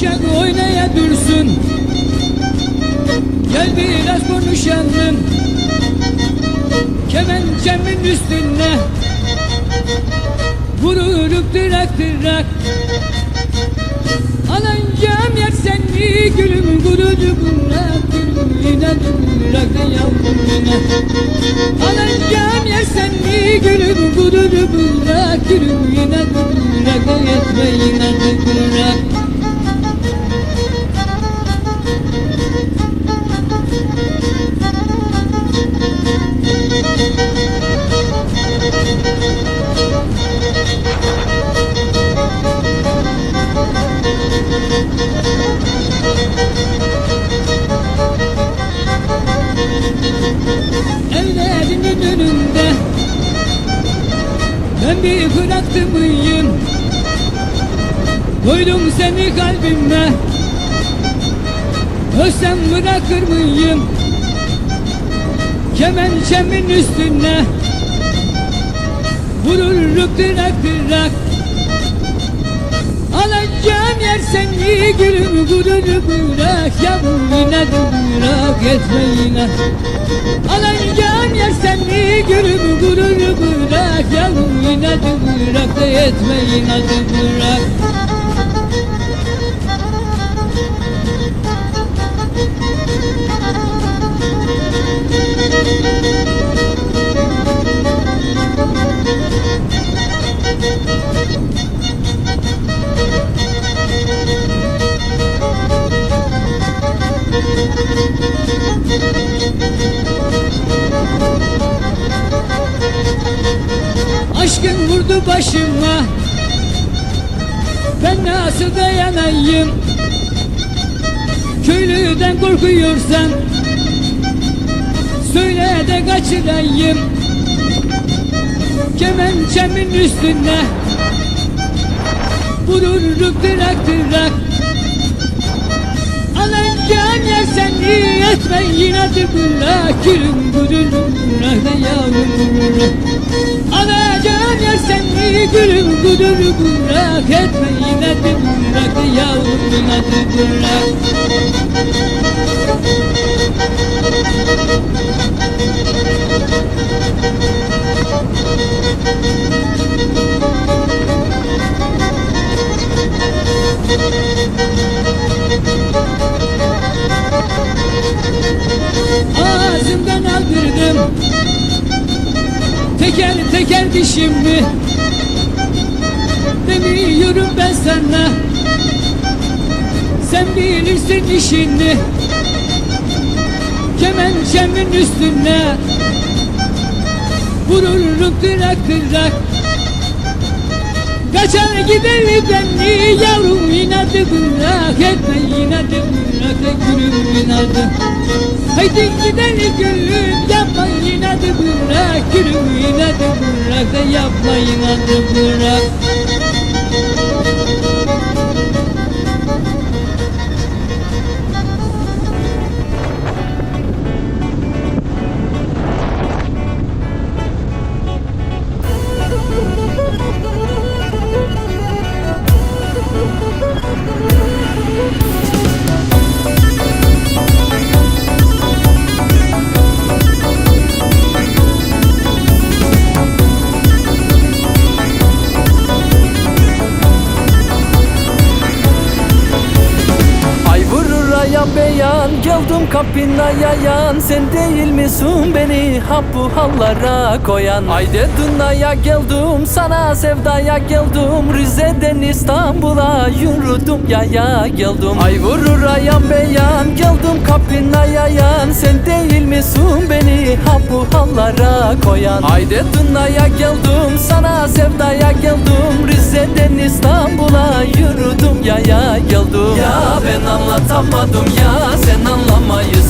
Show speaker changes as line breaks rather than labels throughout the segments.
Uşak oynaya dursun. Gel biraz konuşalım. Kemençemin üstüne Vururup tırak tırak Alacağım yer seni gülüm gurucu bırak Gülüm yine da yavrum. Yine Alacağım yer seni gülüm gurucu bırak Gülüm yine bırak da yetme yine bırak Evlerinin önünde. Ben bir bıraktım mıyım Koydum seni kalbime. Ölsem bırakır mıyım? Kemençemin üstüne. Vururum tırak tırak. Alacağım yer seni gülüm gururu bırak. Yavrum de bırak etme yine. Alacağım yer seni gülüm gururu bırak. Yavrum yine de bırak da etme yine de bırak. Aşkın Ben nasıl dayanayım Köylüden korkuyorsan Söyle de kaçırayım. Kemençemin üstüne Vururum tırak tırak Alacağım yer seni etme yine de bırak Gülüm gururum bırak da yavrum Alacağım yer seni gülüm gururum bırak Etme yine yine de bırak Ağzımdan aldırdım. Teker teker dişimi Demiyorum ben sana Sen bilirsin işini. Kemençemin üstüne Vururum tırak tırak Kaçar gider beni yavrum inadı bırak Etme inadı bırak da gülüm inadı Haydi gidelim gülüm yapma inadı bırak Gülüm inadı bırak da yapma inadı bırak
kapına yayan Sen değil misin beni ha bu hallara koyan. Ayde dünyaya geldim Sana sevdaya geldim. Rize'den İstanbul'a Yürüdüm yaya geldim. Ay vurur aya beyan. Geldim kapına yayan Sen değil misin beni ha bu hallara koyan. Ayde dünyaya geldim Sana sevdaya geldim. Rize'den İstanbul'a Yürüdüm yaya geldim. Ya ben anlatamadım ya sen anlamayısın you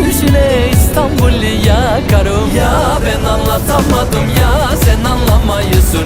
yakarım. Ya ben anlatamadım ya Sen anlamayısın